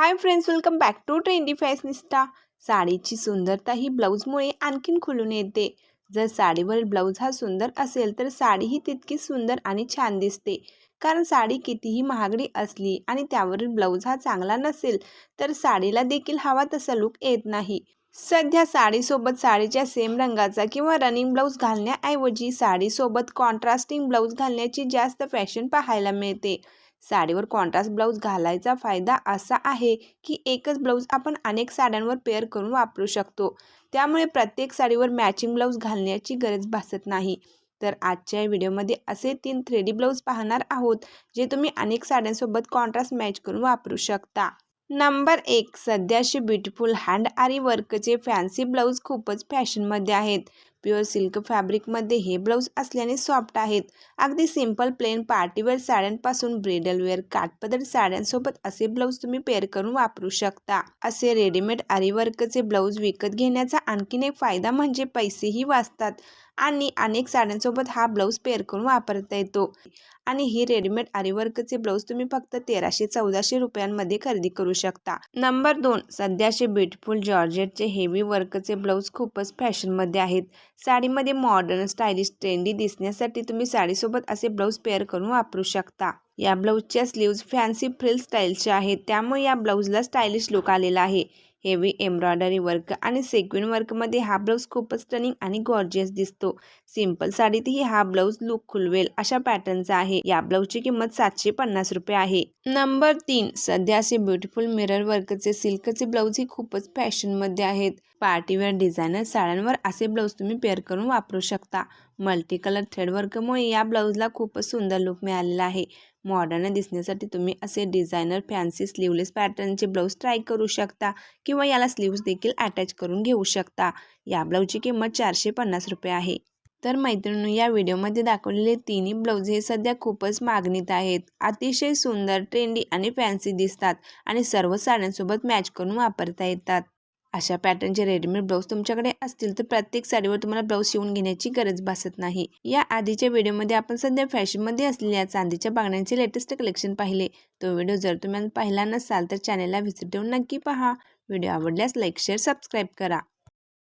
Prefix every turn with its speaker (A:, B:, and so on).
A: Hi friends welcome back to trendy fashionista साडीची सुंदरता ही ब्लाऊजमुळे आणखीन खुलून येते. जर साडीवरील ब्लाऊज हा सुंदर असेल तर साडी ही तितकी सुंदर आणि छान दिसते. कारण साडी कितीही महागडी असली आणि त्यावरील ब्लाऊज हा चांगला नसेल तर साडीला देखील हवा तसा लुक येत नाही. सध्या साडीसोबत साडीच्या सेम रंगाचा किंवा रनिंग ब्लाऊज घालण्याऐवजी साडीसोबत कॉन्ट्रास्टिंग ब्लाऊज घालण्याची जास्त फॅशन पाहायला मिळते. साडीवर कॉन्ट्रास्ट ब्लाऊज घालायचा फायदा असा आहे की एकच ब्लाऊज आपण अनेक साड्यांवर पेअर करून वापरू शकतो. त्यामुळे प्रत्येक साडीवर मॅचिंग ब्लाऊज घालण्याची गरज भासत नाही. तर आजच्या व्हिडिओमध्ये असे तीन थ्रेडी ब्लाऊज पाहणार आहोत जे तुम्ही अनेक साड्यांसोबत कॉन्ट्रास्ट मॅच करून वापरू शकता. नंबर एक सध्याचे ब्युटिफुल हँड आरी वर्कचे फॅन्सी ब्लाऊज खूपच फॅशनमध्ये आहेत. प्युअर सिल्क फॅब्रिकमध्ये हे ब्लाऊज असल्याने सॉफ्ट आहेत. अगदी सिंपल प्लेन पार्टीवेअर साड्यांपासून ब्रेडलवेअर काटपदर काठपदर साड्यांसोबत असे ब्लाऊज तुम्ही पेअर करून वापरू शकता. असे रेडीमेड आरीवर्कचे ब्लाऊज विकत घेण्याचा आणखीन एक फायदा म्हणजे पैसेही वाचतात आणि अनेक साड्यांसोबत हा ब्लाऊज पेअर करून वापरता येतो. आणि ही रेडीमेड आरीवर्कचे ब्लाऊज तुम्ही फक्त तेराशे चौदाशे रुपयांमध्ये खरेदी करू शकता. नंबर दोन सध्याचे ब्युटिफुल जॉर्जेटचे हेवी वर्कचे ब्लाऊज खूपच फॅशनमध्ये आहेत. साडीमध्ये मॉडर्न स्टायलिश ट्रेंडी दिसण्यासाठी तुम्ही साडीसोबत असे ब्लाऊज पेअर करून वापरू शकता. या ब्लाऊजच्या स्लीव्ज फॅन्सी फ्रिल स्टाईलच्या आहेत. त्यामुळे या ब्लाऊजला स्टायलिश लुक आलेला आहे. हेवी एम्ब्रॉयडरी वर्क आणि सेक्विन वर्कमध्ये हा ब्लाऊज खूपच स्टनिंग आणि गॉर्जियस दिसतो. सिंपल साडीतही हा ब्लाऊज लुक खुलवेल अशा पॅटर्नचा आहे. या ब्लाऊजची किंमत सातशे पन्नास रुपये आहे. नंबर तीन सध्या असे ब्युटिफुल मिरर वर्कचे सिल्कचे ब्लाऊज ही खूपच फॅशनमध्ये आहेत. पार्टीवेअर डिझायनर साड्यांवर असे ब्लाऊज तुम्ही पेअर करून वापरू शकता. मल्टी कलर थ्रेड वर्कमुळे या ब्लाऊजला खूपच सुंदर लुक मिळालेला आहे. मॉडर्न दिसण्यासाठी तुम्ही असे डिझायनर फॅन्सी स्लीवलेस पॅटर्नचे ब्लाऊज ट्राय करू शकता किंवा याला स्लीव्ज देखील अटॅच करून घेऊ शकता. या ब्लाऊजची किंमत चारशे पन्नास रुपये आहे. तर मैत्रिणींनो या व्हिडिओमध्ये दाखवलेले तिन्ही ब्लाऊज हे सध्या खूपच मागणीत आहेत. अतिशय सुंदर ट्रेंडी आणि फॅन्सी दिसतात आणि सर्व साड्यांसोबत मॅच करून वापरता येतात. अशा पॅटर्नचे रेडीमेड ब्लाऊज तुमच्याकडे असतील तर प्रत्येक साडीवर तुम्हाला ब्लाऊज शिवून घेण्याची गरज भासत नाही. या आधीच्या व्हिडिओमध्ये आपण सध्या फॅशनमध्ये असलेल्या चांदीच्या बांगड्यांचे लेटेस्ट कलेक्शन पाहिले. तो व्हिडिओ जर तुम्ही पाहिला नसाल तर चॅनलला व्हिजिट देऊन नक्की पहा. व्हिडिओ आवडल्यास लाईक शेअर सबस्क्राईब करा.